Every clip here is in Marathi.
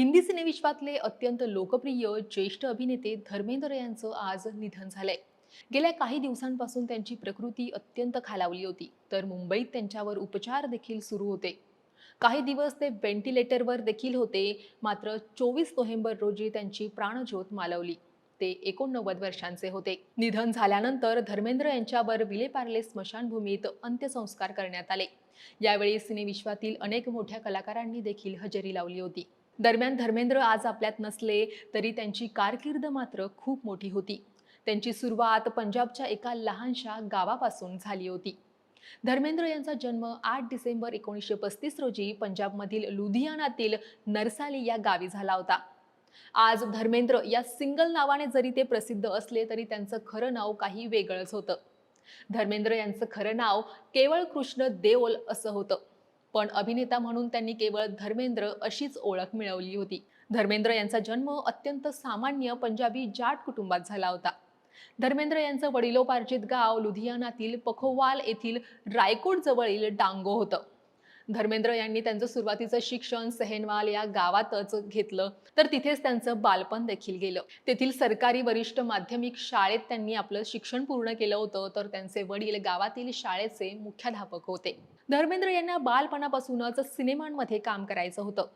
हिंदी सिनेविश्वातले अत्यंत लोकप्रिय ज्येष्ठ अभिनेते धर्मेंद्र यांचं आज निधन झालंय. गेल्या काही दिवसांपासून त्यांची प्रकृती अत्यंत खालावली होती तर मुंबईत त्यांच्यावर उपचार देखील सुरू होते. काही दिवस ते व्हेंटिलेटरवर देखील होते मात्र चोवीस नोव्हेंबर रोजी त्यांची प्राणज्योत मालवली. ते एकोणनव्वद वर्षांचे होते. निधन झाल्यानंतर धर्मेंद्र यांच्यावर विलेपार्ले स्मशानभूमीत अंत्यसंस्कार करण्यात आले. यावेळी सिनेविश्वातील अनेक मोठ्या कलाकारांनी देखील हजेरी लावली होती. दरम्यान धर्मेंद्र आज आपल्यात नसले तरी त्यांची कारकीर्द मात्र खूप मोठी होती. त्यांची सुरुवात पंजाबच्या एका लहानशा गावापासून झाली होती. धर्मेंद्र यांचा जन्म आठ डिसेंबर एकोणीसशे पस्तीस रोजी पंजाबमधील लुधियानातील नरसाली या गावी झाला होता. आज धर्मेंद्र या सिंगल नावाने जरी ते प्रसिद्ध असले तरी त्यांचं खरं नाव काही वेगळंच होतं. धर्मेंद्र यांचं खरं नाव केवळ कृष्ण देओल असं होतं. पण अभिनेता म्हणून त्यांनी केवळ धर्मेंद्र अशीच ओळख मिळवली होती. धर्मेंद्र यांचा जन्म अत्यंत सामान्य पंजाबी जाट कुटुंबात झाला होता. धर्मेंद्र यांचं वडिलोपार्जित गाव लुधियानातील पखोवाल येथील रायकोट जवळील डांगो होतं. धर्मेंद्र यांनी त्यांचं सुरुवातीचं शिक्षण सेहेनवाल या गावातच घेतलं. तर तिथेच त्यांचं बालपण देखील गेलं. तेथील सरकारी वरिष्ठ माध्यमिक शाळेत त्यांनी आपलं शिक्षण पूर्ण केलं होतं. तर त्यांचे वडील गावातील शाळेचे मुख्याध्यापक होते. धर्मेंद्र यांना बालपणापासूनच सिनेमांमध्ये काम करायचं होतं.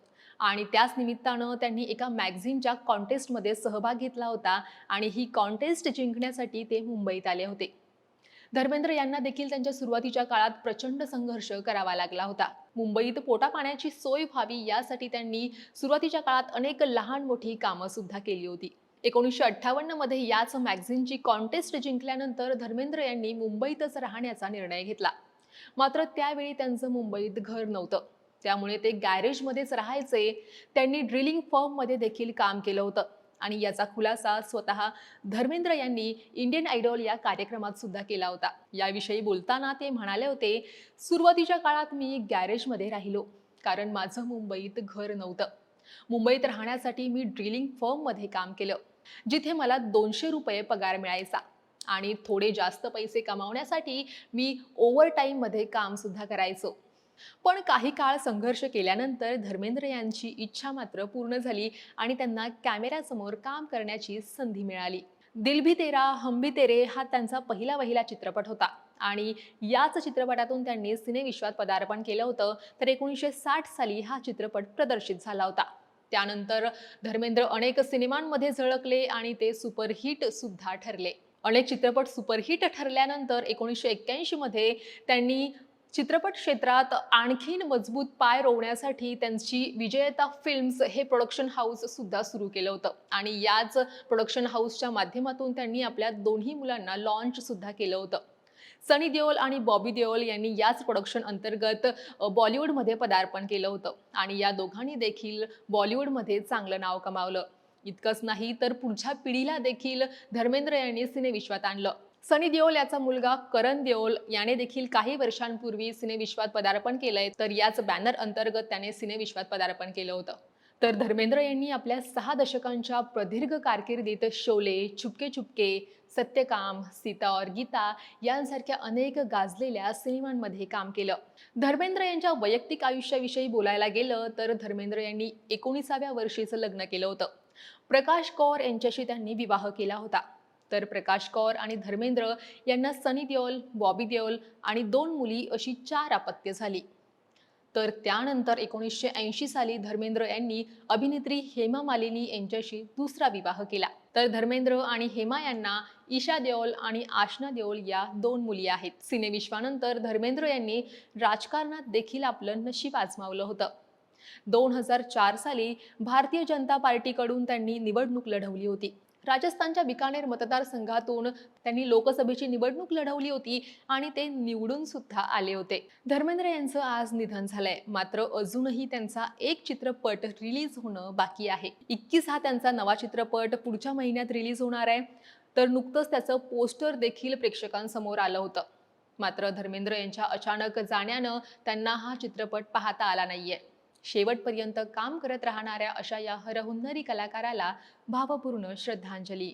आणि त्याच निमित्तानं त्यांनी एका मॅगझिनच्या कॉन्टेस्टमध्ये सहभाग घेतला होता आणि ही कॉन्टेस्ट जिंकण्यासाठी ते मुंबईत आले होते. धर्मेंद्र यांना देखील त्यांच्या सुरुवातीच्या काळात प्रचंड संघर्ष करावा लागला होता. मुंबईत पोटा पाण्याची सोय व्हावी यासाठी त्यांनी सुरुवातीच्या काळात अनेक लहान मोठी कामं सुद्धा केली होती. एकोणीसशे अठ्ठावन्नमध्ये याच मॅगझिनची कॉन्टेस्ट जिंकल्यानंतर धर्मेंद्र यांनी मुंबईतच राहण्याचा निर्णय घेतला. मात्र त्यावेळी त्यांचं मुंबईत घर नव्हतं. त्यामुळे ते गॅरेजमध्येच राहायचे. त्यांनी ड्रिलिंग फर्ममध्ये देखील काम केलं होतं. आणि याचा खुलासा स्वतः धर्मेंद्र यांनी इंडियन आयडॉल या कार्यक्रमात सुद्धा केला होता. याविषयी बोलताना ते म्हणाले होते सुरुवातीच्या काळात मी गॅरेजमध्ये राहिलो कारण माझं मुंबईत घर नव्हतं. मुंबईत राहण्यासाठी मी ड्रिलिंग फर्ममध्ये काम केलं जिथे मला दोनशे रुपये पगार मिळायचा आणि थोडे जास्त पैसे कमावण्यासाठी मी ओव्हर टाईममध्ये कामसुद्धा करायचो. पण काही काळ संघर्ष केल्यानंतर धर्मेंद्र यांची इच्छा मात्र पूर्ण झाली आणि त्यांना कॅमेऱ्यासमोर काम करण्याची संधी मिळाली. दिल भी तेरा हम भी तेरे हा त्यांचा पहिला वहिला चित्रपट होता. आणि याच चित्रपटातून त्यांनी सिनेविश्वात पदार्पण केलं होतं तर एकोणीसशे साठ साली हा चित्रपट प्रदर्शित झाला होता. त्यानंतर धर्मेंद्र अनेक सिनेमांमध्ये झळकले आणि ते सुपरहिट सुद्धा ठरले. अनेक चित्रपट सुपरहिट ठरल्यानंतर एकोणीसशे एक्क्याऐंशीमध्ये त्यांनी चित्रपट क्षेत्रात आणखीन मजबूत पाय रोवण्यासाठी त्यांची विजयता फिल्म्स हे प्रोडक्शन हाऊस सुद्धा सुरू केलं होतं. आणि याच प्रोडक्शन हाऊसच्या माध्यमातून त्यांनी आपल्या दोन्ही मुलांना लॉन्च सुद्धा केलं होतं. सनी देओल आणि बॉबी देओल यांनी याच प्रोडक्शन अंतर्गत बॉलिवूडमध्ये पदार्पण केलं होतं. आणि या दोघांनी देखील बॉलिवूडमध्ये चांगलं नाव कमावलं. इतकंच नाही तर पुढच्या पिढीला देखील धर्मेंद्र यांनी सिनेविश्वात आणलं. सनी देओल याचा मुलगा करण देओल याने देखील काही वर्षांपूर्वी सिनेविश्वात पदार्पण केलंय. तर याच बॅनर अंतर्गत त्याने सिनेविश्वात पदार्पण केलं होतं. तर धर्मेंद्र यांनी आपल्या सहा दशकांच्या प्रदीर्घ कारकिर्दीत शोले चुपके चुपके सत्यकाम सीता और गीता यांसारख्या अनेक गाजलेल्या सिनेमांमध्ये काम केलं. धर्मेंद्र यांच्या वैयक्तिक आयुष्याविषयी बोलायला गेलं तर धर्मेंद्र यांनी एकोणीसाव्या वर्षीचं लग्न केलं होतं. प्रकाश कौर यांच्याशी त्यांनी विवाह केला होता. तर प्रकाश कौर आणि धर्मेंद्र यांना सनी देओल बॉबी देओल आणि दोन मुली अशी चार अपत्य झाली. तर त्यानंतर एकोणीसशे ऐंशी साली धर्मेंद्र यांनी अभिनेत्री हेमा मालिनी यांच्याशी दुसरा विवाह केला. तर धर्मेंद्र आणि हेमा यांना ईशा देओल आणि आशना देओल या दोन मुली आहेत. सिनेविश्वानंतर धर्मेंद्र यांनी राजकारणात देखील आपलं नशीब आजमावलं होतं. दोन हजार चार साली भारतीय जनता पार्टीकडून त्यांनी निवडणूक लढवली होती. राजस्थानच्या बिकानेर मतदारसंघातून त्यांनी लोकसभेची निवडणूक लढवली होती आणि ते निवडून सुद्धा आले होते. धर्मेंद्र यांचं आज निधन झालंय. मात्र अजूनही त्यांचा एक चित्रपट रिलीज होणं बाकी आहे. इक्कीस हा त्यांचा नवा चित्रपट पुढच्या महिन्यात रिलीज होणार आहे. तर नुकतंच त्याचं पोस्टर देखील प्रेक्षकांसमोर आलं होतं. मात्र धर्मेंद्र यांच्या अचानक जाण्यानं त्यांना हा चित्रपट पाहता आला नाहीये. शेवटपर्यंत काम करत राहणाऱ्या अशा या हरहुन्नरी कलाकाराला भावपूर्ण श्रद्धांजली.